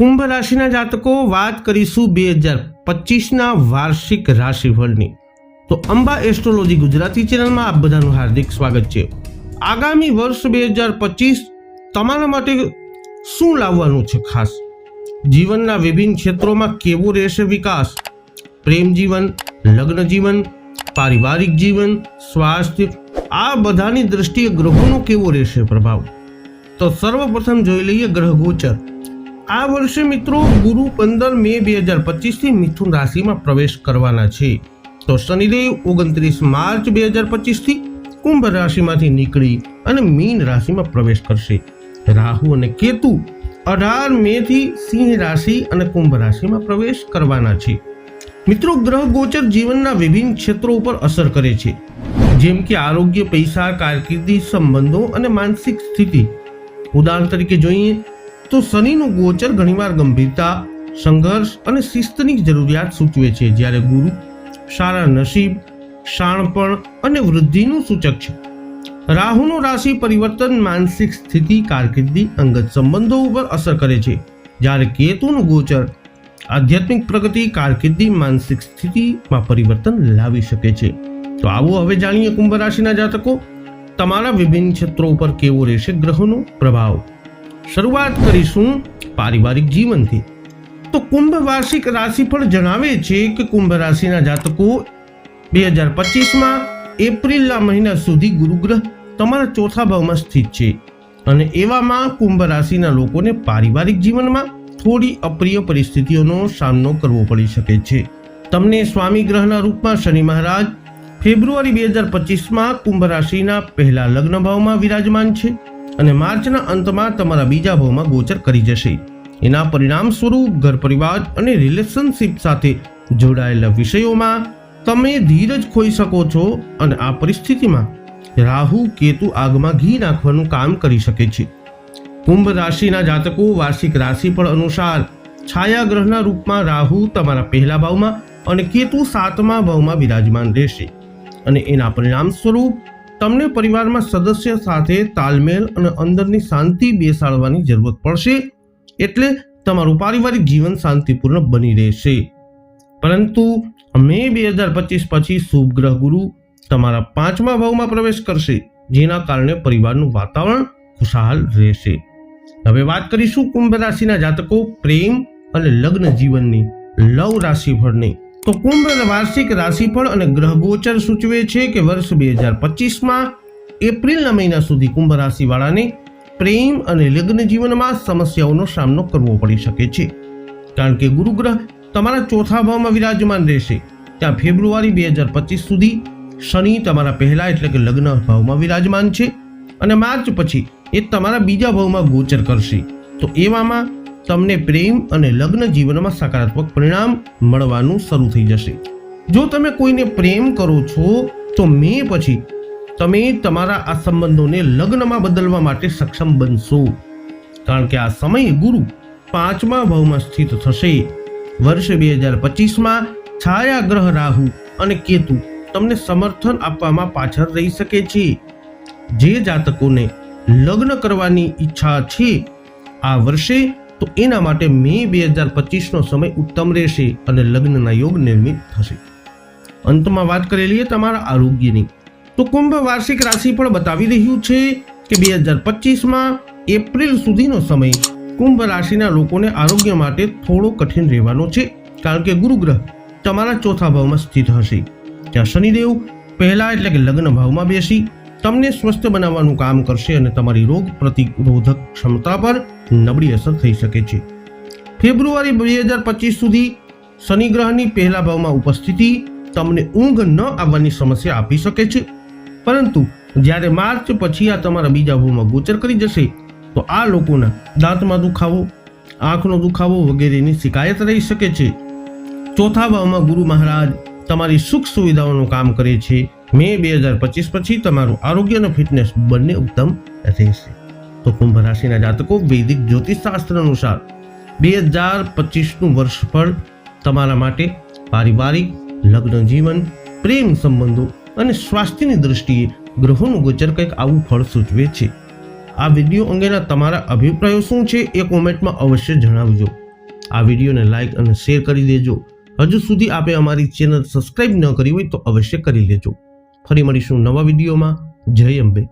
કુંભ રાશિના જાતકો વાત કરીશું બે હજાર પચીસના વાર્ષિક રાશિફળની. તો અંબા એસ્ટ્રોલોજી ગુજરાતી ચેનલમાં આપ બધાનું હાર્દિક સ્વાગત છે. આગામી વર્ષ બે હજાર પચીસ તમારા માટે શું લાવવાનું છે ખાસ? જીવનના વિભિન્ન ક્ષેત્રોમાં કેવો રહેશે વિકાસ? પ્રેમ જીવન, લગ્ન જીવન, પારિવારિક જીવન, સ્વાસ્થ્ય, આ બધાની દ્રષ્ટિએ ગ્રહોનો કેવો રહેશે પ્રભાવ? તો સર્વપ્રથમ જોઈ લઈએ ગ્રહ ગોચર આ વર્ષે મિત્રો ગુરુ પંદર મે બે હજાર પચીસથી મિથુન રાશિમાં પ્રવેશ કરવાના છે. તો શનિદેવ ઓગણત્રીસ માર્ચ બે હજાર પચીસથી કુંભ રાશિમાંથી નીકળી અને મીન રાશિમાં પ્રવેશ કરશે. રાહુ અને કેતુ અઢાર મેથી સિંહ રાશિ અને કુંભ રાશિમાં પ્રવેશ કરવાના છે. મિત્રો ગ્રહ ગોચર જીવનના વિભિન્ન ક્ષેત્રો ઉપર અસર કરે છે. જેમ કે આરોગ્ય, પૈસા, કારકિર્દી, સંબંધો અને માનસિક સ્થિતિ. ઉદાહરણ તરીકે જોઈએ તો શનિનું ગોચર ઘણીવાર ગંભીરતા, સંઘર્ષ અને શિસ્તની જરૂરિયાત સૂચવે છે. જ્યારે ગુરુ સારા નસીબ, શાણપણ અને વૃદ્ધિનું સૂચક છે. રાહુનું રાશિ પરિવર્તન માનસિક સ્થિતિ, કારકિર્દી, અંગત સંબંધો ઉપર અસર કરે છે. જ્યારે કેતુનું ગોચર આધ્યાત્મિક પ્રગતિ, કારકિર્દી, માનસિક સ્થિતિમાં પરિવર્તન લાવી શકે છે. તો આવો હવે જાણીએ કુંભ રાશિના જાતકો, તમારા વિભિન્ન ક્ષેત્રો ઉપર કેવો રહેશે ગ્રહોનો પ્રભાવ? શરૂઆત કરીશું પારિવારિક જીવનથી. તો કુંભ વાર્ષિક રાશિફળ જણાવે છે કે કુંભ રાશિના જાતકો બે હજાર પચીસમાં એપ્રિલના મહિના સુધી ગુરુગ્રહ તમારા ચોથા ભાવમાં સ્થિત છે. અને એવામાં કુંભ રાશિના લોકોને પારિવારિક જીવનમાં થોડી અપ્રિય પરિસ્થિતિઓનો સામનો કરવો પડી શકે છે. તમને સ્વામી ગ્રહના રૂપમાં શનિ મહારાજ ફેબ્રુઆરી બે હજાર પચીસમાં કુંભ રાશિના પહેલા લગ્ન ભાવમાં વિરાજમાન છે. અને માર્ચના અંતમાં તમારા બીજા ભાવમાં ગોચર કરી જશે. એના પરિણામ સ્વરૂપ ઘર પરિવાર અને રિલેશનશિપ સાથે જોડાયેલા વિષયોમાં તમે ધીરજ ખોઈ શકો છો અને આ પરિસ્થિતિમાં રાહુ કેતુ આગમાં ઘી નાખવાનું કામ કરી શકે છે. કુંભ રાશિના જાતકો વાર્ષિક રાશિફળ અનુસાર છાયા ગ્રહના રૂપમાં રાહુ તમારા પહેલા ભાવમાં અને કેતુ સાતમા ભાવમાં વિરાજમાન રહેશે. અને એના પરિણામ સ્વરૂપ તમને પરિવારમાં સદસ્ય સાથે તાલમેલ અને અંદરની શાંતિ બેસાડવાની જરૂરત પડશે એટલે તમારું પારિવારિક જીવન શાંતિપૂર્ણ બની રહેશે. પરંતુ મે બે હજાર પચીસ પછી શુભ ગ્રહ ગુરુ તમારા પાંચમા ભાવમાં પ્રવેશ કરશે, જેના કારણે પરિવારનું વાતાવરણ ખુશહાલ રહેશે. હવે વાત કરીશું કુંભ રાશિના જાતકો પ્રેમ અને લગ્ન જીવનની. લવ રાશિફળની તો કુંભ વાર્ષિક રાશિફળ અને ગ્રહ ગોચર સૂચવે છે કે વર્ષ બે હજાર પચીસમાં એપ્રિલના મહિના સુધી કુંભ રાશિવાળાને પ્રેમ અને લગ્ન જીવનમાં સમસ્યાઓનો સામનો કરવો પડી શકે છે. કારણ કે ગુરુગ્રહ તમારા ચોથા ભાવમાં વિરાજમાન રહેશે. ત્યાં ફેબ્રુઆરી બે હજાર પચીસ સુધી શનિ તમારા પહેલા એટલે કે લગ્ન ભાવમાં વિરાજમાન છે અને માર્ચ પછી એ તમારા બીજા ભાવમાં ગોચર કરશે. તો એવામાં તમને પ્રેમ અને લગ્ન જીવનમાં સકારાત્મક પરિણામ મળવાનું શરૂ થઈ જશે. જો તમે કોઈને પ્રેમ કરો છો, તો મે પછી તમે તમારા આ સંબંધોને લગ્નમાં બદલવા માટે સક્ષમ બનશો. કારણ કે આ સમયે ગુરુ પાંચમા ભાવમાં સ્થિત થશે. વર્ષ બે હજાર પચીસમાં છાયા ગ્રહ રાહુ અને કેતુ તમને સમર્થન આપવામાં પાછળ રહી શકે છે. જે જાતકોને લગ્ન કરવાની ઈચ્છા છે, આ વર્ષે તો એના માટે મે બે હજાર પચીસનો સમય ઉત્તમ રહેશે અને લગ્નના યોગ નિર્મિત થશે. અંતમાં વાત કરેલી તમારા આરોગ્યની. તો કુંભ વાર્ષિક રાશિ પણ બતાવી રહ્યું છે કે બે હજાર પચીસમાં એપ્રિલ સુધીનો સમય કુંભ રાશિના લોકોને આરોગ્ય માટે થોડો કઠિન રહેવાનો છે. કારણ કે ગુરુગ્રહ તમારા ચોથા ભાવમાં સ્થિત હશે. ત્યાં શનિદેવ પહેલા એટલે કે લગ્ન ભાવમાં બેસી તમને સ્વસ્થ બનાવવાનું કામ કરશે અને તમારી રોગ પ્રતિરોધક ક્ષમતા પર નબળી અસર થઈ શકે છે. ફેબ્રુઆરી બે હજાર પચીસ સુધી શનિ ગ્રહની પહેલા ભાવમાં ઉપસ્થિતિ તમને ઊંઘ ન આવવાની સમસ્યા આપી શકે છે. પરંતુ જ્યારે માર્ચ પછી આ તમારા બીજા ભાવમાં ગોચર કરી જશે, તો આ લોકોના દાંતમાં દુખાવો, આંખનો દુખાવો વગેરેની શિકાયત રહી શકે છે. ચોથા ભાવમાં ગુરુ મહારાજ તમારી સુખ સુવિધાઓનું કામ કરે છે. મે બે હજાર પચીસ પછી તમારું આરોગ્ય અને ફિટનેસ બંને ઉત્તમ રહેશે. તો કુંભ રાશિના જાતકો વૈદિક જ્યોતિષશાસ્ત્ર અનુસાર બે હજાર પચીસનું વર્ષ ફળ તમારા માટે પારિવારિક, લગ્ન જીવન, પ્રેમ સંબંધો અને સ્વાસ્થ્યની દ્રષ્ટિએ ગ્રહોનું ગોચર કંઈક આવું ફળ સૂચવે છે. આ વીડિયો અંગેના તમારા અભિપ્રાયો શું છે એ કોમેન્ટમાં અવશ્ય જણાવજો. આ વિડીયોને લાઇક અને શેર કરી દેજો. હજુ સુધી આપે અમારી ચેનલ સબસ્ક્રાઇબ ન કરી હોય તો અવશ્ય કરી લેજો. ફરી મળીશું નવા વિડીયોમાં. જય અંબે.